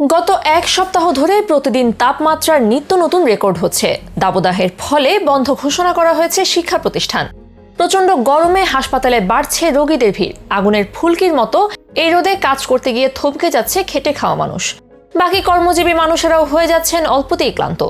গত এক সপ্তাহ ধরে প্রতিদিন তাপমাত্রার নিত্য নতুন রেকর্ড হচ্ছে। দাবদাহের ফলে বন্ধ ঘোষণা করা হয়েছে শিক্ষা প্রতিষ্ঠান। প্রচণ্ড গরমে হাসপাতালে বাড়ছে রোগীদের ভিড়। আগুনের ফুলকির মতো এই রোদে কাজ করতে গিয়ে থমকে যাচ্ছে খেটে খাওয়া মানুষ। বাকি কর্মজীবী মানুষেরাও হয়ে যাচ্ছেন অল্পতেই ক্লান্ত।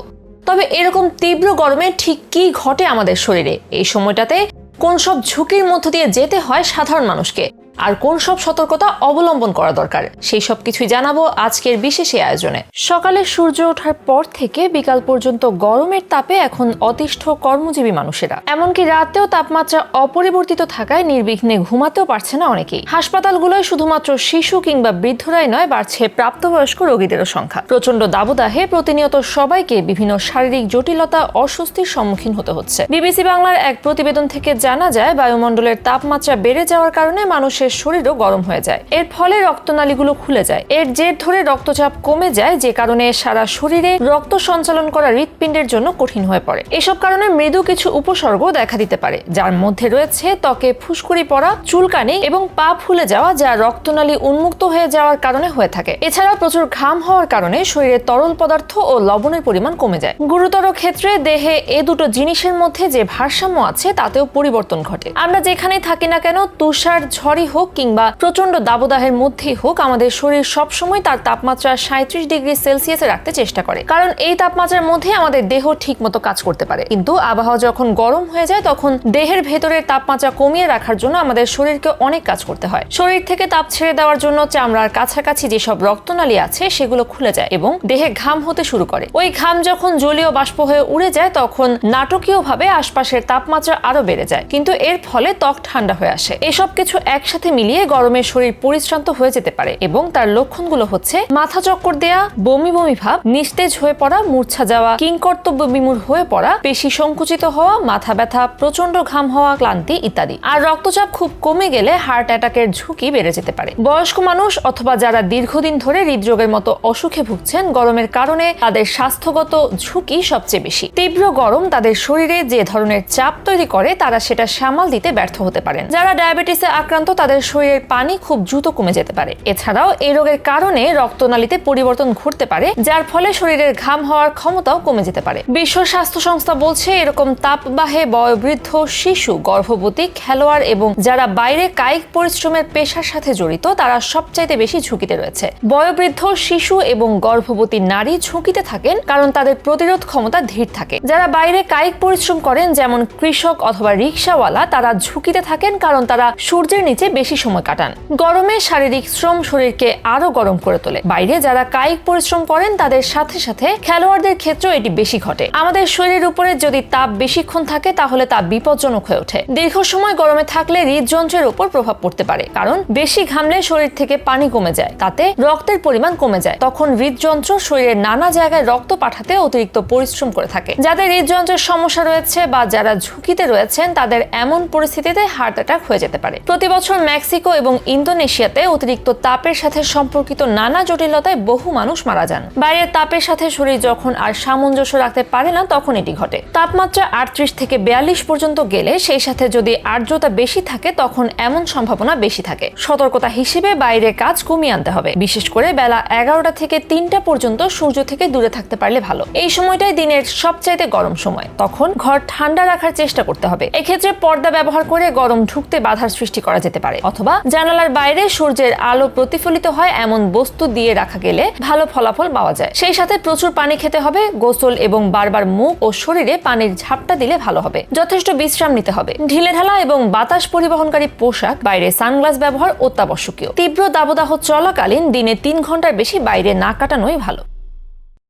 তবে এরকম তীব্র গরমে ঠিক কি ঘটে আমাদের শরীরে? এই সময়টাতে কোন সব ঝুঁকির মধ্য দিয়ে যেতে হয় সাধারণ মানুষকে? আর কোন সব সতর্কতা অবলম্বন করা দরকার, সেই সব কিছুই জানাব আজকের বিশেষ এই আয়োজনে। সকালে সূর্য ওঠার পর থেকে বিকাল পর্যন্ত গরমের তাপে এখন অতিষ্ঠ কর্মজীবী মানুষেরা। এমনকি রাতেও তাপমাত্রা অপরিবর্তিত থাকায় নির্বিঘ্নে ঘুমাতেও পারছে না অনেকেই। হাসপাতালগুলোয় শুধুমাত্র শিশু কিংবা বৃদ্ধরাই নয়, বাড়ছে প্রাপ্তবয়স্ক রোগীদেরও সংখ্যা। প্রচণ্ড দাবদাহে প্রতিনিয়ত সবাইকে বিভিন্ন শারীরিক জটিলতা অস্বস্তির সম্মুখীন হতে হচ্ছে। বিবিসি বাংলার এক প্রতিবেদন থেকে জানা যায়, বায়ুমণ্ডলের তাপমাত্রা বেড়ে যাওয়ার কারণে মানুষের শরীরও গরম হয়ে যায়। এর ফলে রক্তনালীগুলো খুলে যায়। এর জের ধরে রক্তচাপ কমে যায়, যে কারণে সারা শরীরে রক্ত সঞ্চালন করা হৃৎপিণ্ডের জন্য কঠিন হয়ে পড়ে। এসব কারণে মৃদু কিছু উপসর্গ দেখা দিতে পারে, যার মধ্যে রয়েছে ত্বকে ফুসকুড়ি পড়া, চুলকানি এবং পা ফুলে যাওয়া, যা রক্তনালী উন্মুক্ত হয়ে যাওয়ার কারণে হয়ে থাকে। এছাড়াও প্রচুর ঘাম হওয়ার কারণে শরীরে তরল পদার্থ ও লবণের পরিমাণ কমে যায়। গুরুতর ক্ষেত্রে দেহে এ দুটো জিনিসের মধ্যে যে ভারসাম্য আছে, তাতেও পরিবর্তন ঘটে। আমরা যেখানে থাকি না কেন, তুষার ঝড়ই হোক কিংবা প্রচণ্ড দাবদাহের মধ্যেই হোক, আমাদের শরীর সবসময় তার তাপমাত্রা সাঁত্রিশ ডিগ্রি সেলসিয়াসে রাখতে চেষ্টা করে। কারণ এই তাপমাত্রার মধ্যে আমাদের দেহ ঠিক মতো কাজ করতে পারে। কিন্তু আবহাওয়া যখন গরম হয়ে যায়, তখন দেহের ভেতরের তাপমাত্রা কমিয়ে রাখার জন্য আমাদের শরীরকে অনেক কাজ করতে হয়। শরীর থেকে তাপ ছেড়ে দেওয়ার জন্য চামড়ার কাছাকাছি যেসব রক্তনালী আছে, সেগুলো খুলে যায় এবং দেহে ঘাম হতে শুরু করে। ওই ঘাম যখন জলীয় বাষ্প হয়ে উড়ে যায়, তখন নাটকীয়ভাবে আশপাশের তাপমাত্রা আরও বেড়ে যায়। কিন্তু এর ফলে ত্বক ঠান্ডা হয়ে আসে। এসব কিছু একসাথে মিলিয়ে গরমে শরীর পরিশ্রান্ত হয়ে যেতে পারে এবং তার লক্ষণগুলো হচ্ছে মাথা চক্কর দেয়া, বমি বমি ভাব, নিস্তেজ হয়ে পড়া, মূর্ছা যাওয়া, কিংকর্তব্য বিমূর হয়ে পড়া, পেশি সংকুচিত হওয়া, মাথা ব্যথা প্রচণ্ড ঘাম হওয়া, ক্লান্তি ইত্যাদি। আর রক্তচাপ খুব কমে গেলে হার্ট অ্যাটাকের ঝুঁকি বেড়ে যেতে পারে। বয়স্ক মানুষ অথবা যারা দীর্ঘদিন ধরে হৃদরোগের মতো অসুখে ভুগছেন, গরমের কারণে তাদের স্বাস্থ্যগত ঝুঁকি সবচেয়ে বেশি। তীব্র গরম তাদের শরীরে যে ধরনের চাপ তৈরি করে, তারা সেটা সামাল দিতে ব্যর্থ হতে পারেন। যারা ডায়াবেটিসে আক্রান্ত, তাদের শরীরের পানি খুব দ্রুত কমে যেতে পারে। এছাড়াও এই রোগের কারণে রক্তনালীতে পরিবর্তন ঘটতে পারে, যার ফলে শরীরের ঘাম হওয়ার ক্ষমতাও কমে যেতে পারে। বিশ্ব স্বাস্থ্য সংস্থা বলছে, এরকম তাপবাহে বয়োবৃদ্ধ শিশু, গর্ভবতী খেলোয়াড় এবং যারা বাইরে কায়িক পরিশ্রমের পেশার সাথে জড়িত, তারা সবচাইতে বেশি ঝুঁকিতে রয়েছে। বয়োবৃদ্ধ শিশু এবং গর্ভবতী নারী ঝুঁকিতে থাকেন কারণ তাদের প্রতিরোধ ক্ষমতা ধীর থাকে। যারা বাইরে কায়িক পরিশ্রম করেন, যেমন কৃষক অথবা রিক্সাওয়ালা, তারা ঝুঁকিতে থাকেন কারণ তারা সূর্যের নিচে বেশি সময় কাটান। গরমে শারীরিক শ্রম শরীরকে আরও গরম করে তোলে। বাইরে যারা কায়িক পরিশ্রম করেন, তাদের সাথে সাথে খেলোয়াড়দের ক্ষেত্রেও এটি বেশি ঘটে। আমাদের শরীরের উপরে যদি তাপ বেশিক্ষণ থাকে, তাহলে তা বিপজ্জনক হয়ে ওঠে। দীর্ঘ সময় গরমে থাকলে হৃদযন্ত্রের উপর প্রভাব পড়তে পারে। কারণ বেশি ঘামলে শরীর থেকে পানি কমে যায়, তাতে রক্তের পরিমাণ কমে যায়। তখন হৃদযন্ত্র শরীরের নানা জায়গায় রক্ত পাঠাতে অতিরিক্ত পরিশ্রম করে থাকে। যাদের হৃদযন্ত্রের সমস্যা রয়েছে বা যারা ঝুঁকিতে রয়েছেন, তাদের এমন পরিস্থিতিতে হার্ট অ্যাটাক হয়ে যেতে পারে। প্রতি বছর মেক্সিকো এবং ইন্দোনেশিয়াতে অতিরিক্ত তাপের সাথে সম্পর্কিত নানা জটিলতায় বহু মানুষ মারা যান। বাইরের তাপের সাথে শরীর যখন আর সামঞ্জস্য রাখতে পারে না, তখন এটি ঘটে। তাপমাত্রা আটত্রিশ থেকে বিয়াল্লিশ পর্যন্ত গেলে সেই সাথে যদি আর্দ্রতা বেশি থাকে, তখন এমন সম্ভাবনা বেশি থাকে। সতর্কতা হিসেবে বাইরে কাজ কমিয়ে আনতে হবে। বিশেষ করে বেলা এগারোটা থেকে তিনটা পর্যন্ত সূর্য থেকে দূরে থাকতে পারলে ভালো। এই সময়টাই দিনের সবচাইতে গরম সময়। তখন ঘর ঠান্ডা রাখার চেষ্টা করতে হবে। এক্ষেত্রে পর্দা ব্যবহার করে গরম ঢুকতে বাধার সৃষ্টি করা যেতে পারে। অথবা জানালার বাইরে সূর্যের আলো প্রতিফলিত হয় এমন বস্তু দিয়ে রাখা গেলে ভালো ফলাফল পাওয়া যায়। সেই সাথে প্রচুর পানি খেতে হবে, গোসল এবং বারবার মুখ ও শরীরে পানির ঝাপটা দিলে ভালো হবে। যথেষ্ট বিশ্রাম নিতে হবে। ঢিলে ঢালা এবং বাতাস পরিবহনকারী পোশাক, বাইরে সানগ্লাস ব্যবহার অত্যাবশ্যকীয়। তীব্র দাবদাহ চলাকালীন দিনে তিন ঘণ্টার বেশি বাইরে না কাটানোই ভালো।